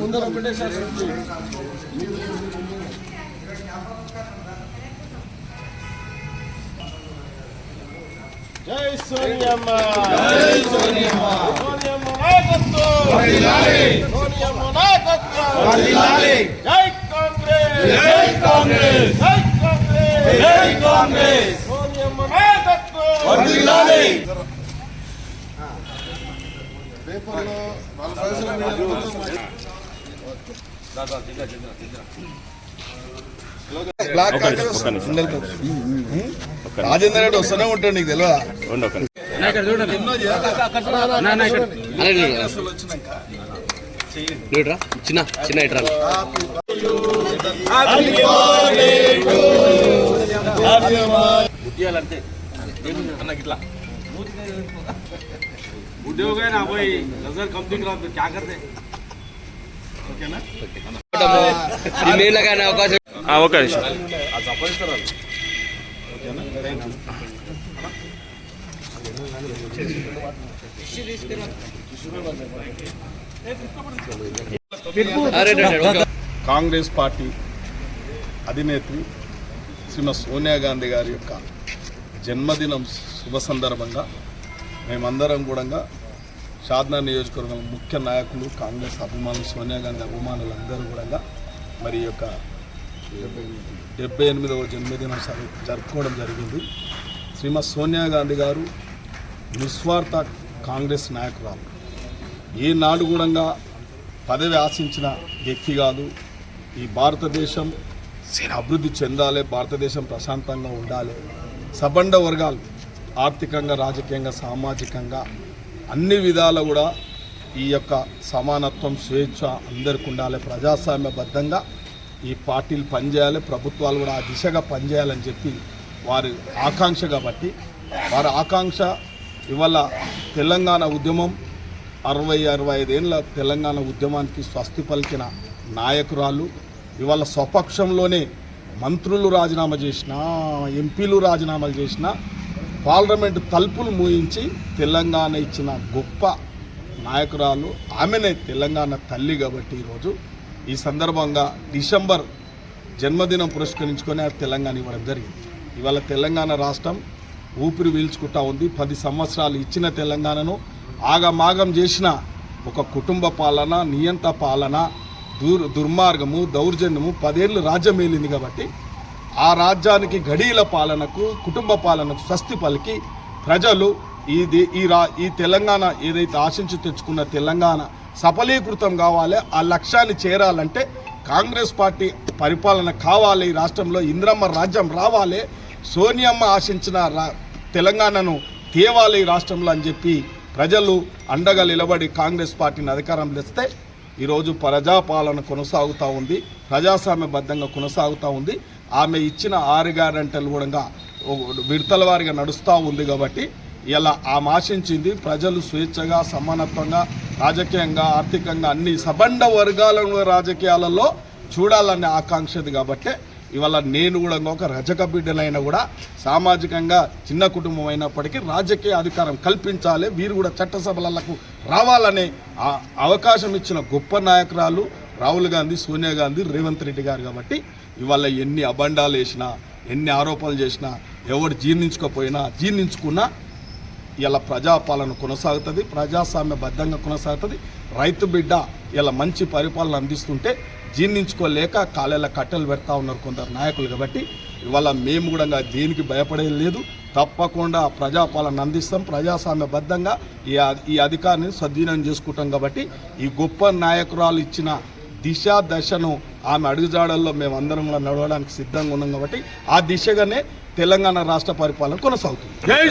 ముందర పెట్టేసారు జై సోనియమ్మ. జై సోనియమ్మ. సోనియమ్మ నాయకత్వం సోనియమ్మ నాయకత్వం జై కాంగ్రెస్ జై కాంగ్రెస్ జై కాంగ్రెస్ జై కాంగ్రెస్ సోనియమ్మ నాయకత్వం పేపర్లో నలభై పైసలు బ్లాక్ కాంగ్రెస్ రాజేందర్ రెడ్డి వస్తూనే ఉంటాడు నీకు తెలియదా ఎన్నో అసలు చిన్న చిన్న ఇట్రా ఉద్యోగాలంటే అవకాశం ఓకేనా? కాంగ్రెస్ పార్టీ అధినేత్రి శ్రీమతి సోనియా గాంధీ గారి యొక్క జన్మదినం శుభ సందర్భంగా మేమందరం కూడా షాద్నా నియోజకవర్గం ముఖ్య నాయకులు కాంగ్రెస్ అభిమానులు సోనియా గాంధీ అభిమానులు అందరూ కూడా మరి యొక్క డెబ్బై ఎనిమిదవ జన్మదినం సరు- జరుపుకోవడం జరిగింది. శ్రీమతి సోనియా గాంధీ గారు నిస్వార్థ కాంగ్రెస్ నాయకురాలు. ఏ నాడు కూడా పదవి ఆశించిన వ్యక్తి కాదు. ఈ భారతదేశం అభివృద్ధి చెందాలి భారతదేశం ప్రశాంతంగా ఉండాలి. సబండ వర్గాలు ఆర్థికంగా రాజకీయంగా సామాజికంగా అన్ని విధాలు కూడా ఈ యొక్క సమానత్వం స్వేచ్ఛ అందరికి ఉండాలి ప్రజాస్వామ్యబద్ధంగా ఈ పార్టీలు పనిచేయాలి ప్రభుత్వాలు కూడా ఆ దిశగా పనిచేయాలని చెప్పి వారి ఆకాంక్ష కాబట్టి వారి ఆకాంక్ష ఇవాళ తెలంగాణ ఉద్యమం అరవై అరవై ఐదేళ్ళ తెలంగాణ ఉద్యమానికి స్వస్తి పలికిన నాయకురాలు ఇవాళ స్వపక్షంలోనే మంత్రులు రాజీనామా చేసిన ఎంపీలు రాజీనామాలు చేసిన పార్లమెంటు తలుపులు మూయించి తెలంగాణ ఇచ్చిన గొప్ప నాయకురాలు ఆమెనే తెలంగాణ తల్లి కాబట్టి ఈరోజు ఈ సందర్భంగా డిసెంబర్ జన్మదినం పురస్కరించుకొని ఆ తెలంగాణ ఇవ్వడం జరిగింది. ఇవాళ తెలంగాణ రాష్ట్రం ఊపిరి పీల్చుకుంటా ఉంది. పది సంవత్సరాలు ఇచ్చిన తెలంగాణను ఆగమాగం చేసిన ఒక కుటుంబ పాలన నియంత పాలన దుర్ దుర్మార్గము దౌర్జన్యము పదేళ్ళు రాజ్యం ఏలింది కాబట్టి ఆ రాజ్యానికి గడీల పాలనకు కుటుంబ పాలనకు స్వస్తి పలికి ప్రజలు ఈ దే- ఈ రా ఈ తెలంగాణ ఏదైతే ఆశించి తెచ్చుకున్న తెలంగాణ సఫలీకృతం కావాలి ఆ లక్ష్యాన్ని చేరాలంటే కాంగ్రెస్ పార్టీ పరిపాలన కావాలి రాష్ట్రంలో ఇంద్రమ్మ రాజ్యం రావాలి. సోనియమ్మ ఆశించిన రా తెలంగాణను తేవాలి రాష్ట్రంలో అని చెప్పి ప్రజలు అండగా నిలబడి కాంగ్రెస్ పార్టీని అధికారం తెస్తే ఈరోజు ప్రజాపాలన కొనసాగుతూ ఉంది ప్రజాస్వామ్యబద్ధంగా కొనసాగుతూ ఉంది. ఆమె ఇచ్చిన ఆరు గ్యారంటీలు కూడా విడతల వారిగా నడుస్తూ ఉంది కాబట్టి ఇలా ఆమె ఆశించింది ప్రజలు స్వేచ్ఛగా సమానత్వంగా రాజకీయంగా ఆర్థికంగా అన్ని సబండ వర్గాల రాజకీయాలలో చూడాలనే ఆకాంక్షది కాబట్టి ఇవాళ నేను కూడా ఒక రజక బిడ్డలైనా కూడా సామాజికంగా చిన్న కుటుంబం అయినప్పటికీ రాజకీయ అధికారం కల్పించాలి. వీరు కూడా చట్టసభలకు రావాలనే అవకాశం ఇచ్చిన గొప్ప నాయకురాలు రాహుల్ గాంధీ సోనియా గాంధీ రేవంత్ రెడ్డి గారు కాబట్టి ఇవాళ ఎన్ని అబండాలు వేసినా ఎన్ని ఆరోపణలు చేసినా ఎవరు జీర్ణించుకోపోయినా జీర్ణించుకున్నా ఇలా ప్రజాపాలన కొనసాగుతుంది. ప్రజాస్వామ్యబద్ధంగా కొనసాగుతుంది. రైతు బిడ్డ ఇలా మంచి పరిపాలన అందిస్తుంటే జీర్ణించుకోలేక కాలేల కట్టెలు పెడతా ఉన్నారు కొందరు నాయకులు కాబట్టి ఇవాళ మేము కూడా దేనికి భయపడేది లేదు. తప్పకుండా ప్రజాపాలన అందిస్తాం. ప్రజాస్వామ్యబద్ధంగా ఈ ఈ అధికారాన్ని సద్వినియోగం చేసుకుంటాం కాబట్టి ఈ గొప్ప నాయకురాలు ఇచ్చిన దిశ దశను ఆమె అడుగుజాడల్లో మేము అందరం కూడా నడవడానికి సిద్ధంగా ఉన్నాం కాబట్టి ఆ దిశగానే తెలంగాణ రాష్ట్ర పరిపాలన కొనసాగుతుంది. జై